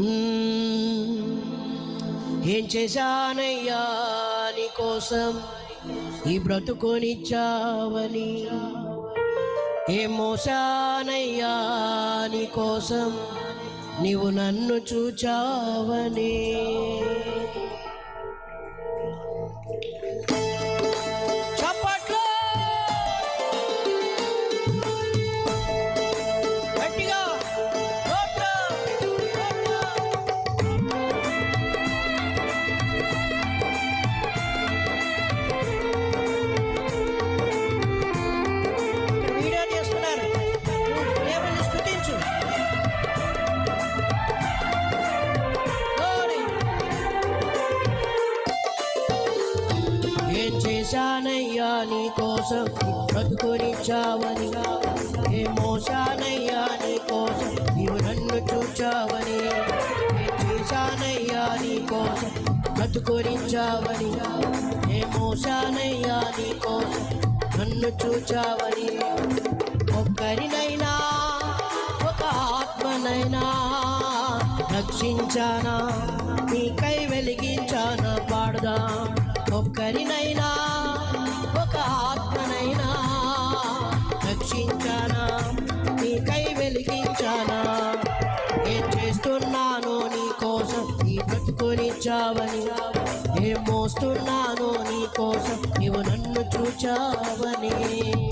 Hmm. ఏం చేశానయ్యా నీ కోసం? ఈ బ్రతుకొనిచ్చావని. ఏం మోసానయ్యా నీ కోసం? నీవు నన్ను చూచావని. చేశానయ్యా నీ కోసం బ్రతుకునిచ్చావని ఏ మోసానయ్యా నీ కోసం నీవు నన్ను చూచావని చేశానయ్యా నీ కోసం బ్రతుకునిచ్చావని ఏ మోసానయ్యా నీ కోసం నన్ను చూచావని ఒక్కరినైనా ఒక ఆత్మనైనా రక్షించానా? నీకై వెలిగించానా? పాడదా. ఒక్కరినైనా ఆత్మనైనా రక్షించానా నీకై వెలిగించానా? ఏం చేస్తున్నానో నీ కోసం నీ బ్రతుకునిచ్చావని ఏం మోస్తున్నానో నీ కోసం నీవు నన్ను చూచావని.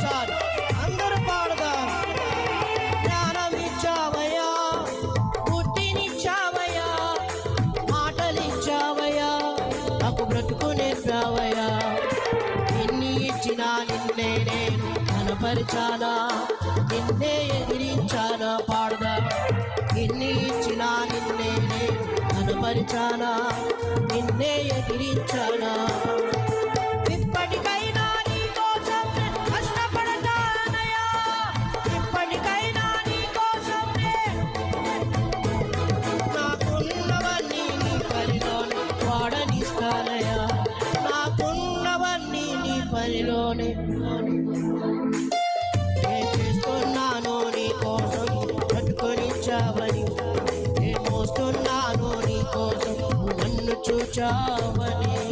రెండోసారి అందరూ పాడదాం. జ్ఞానమిచ్చావయ్యా బుద్ధినిచ్చావయ్యా మాటలిచ్చావయ్యా నాకు బ్రతుకు నేర్పావయ్యా. ఎన్ని ఇచ్చినా నిన్నే నేను కనపరిచానా నిన్నే ఎదిరించానా పాడదా. ఎన్ని ఇచ్చినా నిన్నే నేను కనపరిచానా నిన్నే ఎదిరించానా. చేస్తున్నానో నీ కోసం పట్టుకొనిచ్చావని నేను మోస్తున్నానో నీ కోసం నన్ను చూచావని.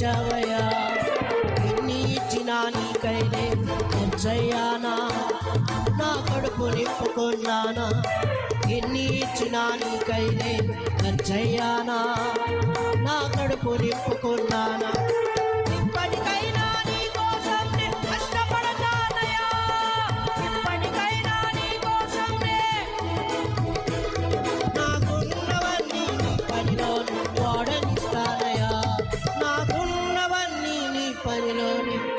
పోషింపజేశావయ్యా ఎన్ని ఇచ్చినా నీకైనే ఎంచయ్యానా నా కడుపు నింపుకున్నానా? ఎన్ని ఇచ్చినా నీకైనే ఎంచయ్యానా నా కడుపు నింపుకున్నానా? parloni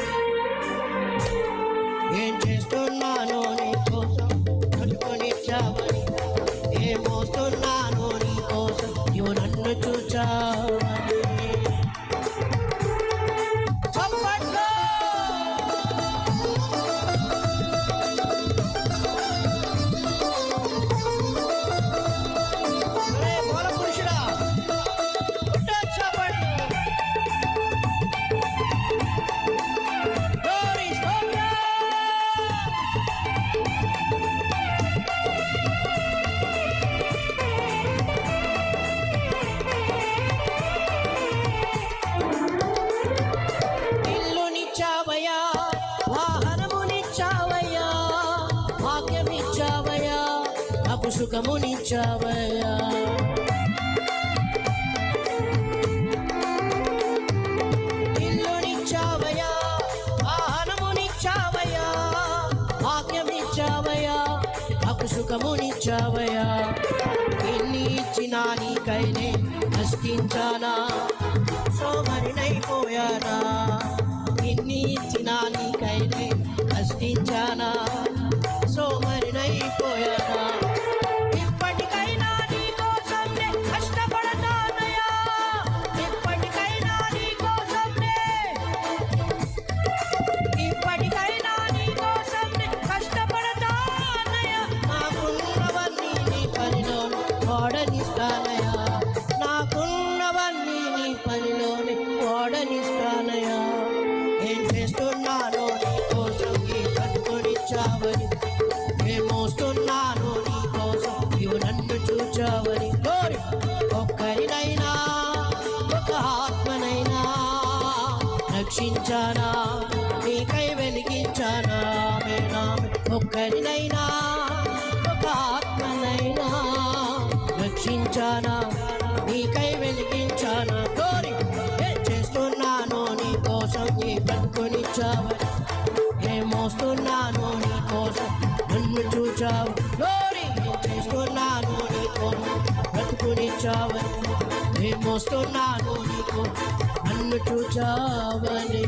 సుఖమునిచ్చావయ్యా ఇల్లునిచ్చావయ్యా ఆహారమునిచ్చావయ్యా వాక్యమిచ్చావయ్యా నాకు సుఖమునిచ్చావయ్యా ఎన్ని ఇచ్చినా నీకైనే నష్టించానా సోమరినైపోయానా. ఎన్ని ఇచ్చినా నీకైనే నష్టించానా రక్షించానా? నీకై వెలిగించానా? కోరి చేస్తున్నాను నీ కోసం నీ పట్టుకొనిచ్చావని ఏం మోస్తున్నాను నీ కోసం నన్ను చూచావు. గోరి చేస్తున్నాను నీ కోసం బ్రతుకునిచ్చావని ఏం మోస్తున్నాను నీకు నన్ను చూచావని.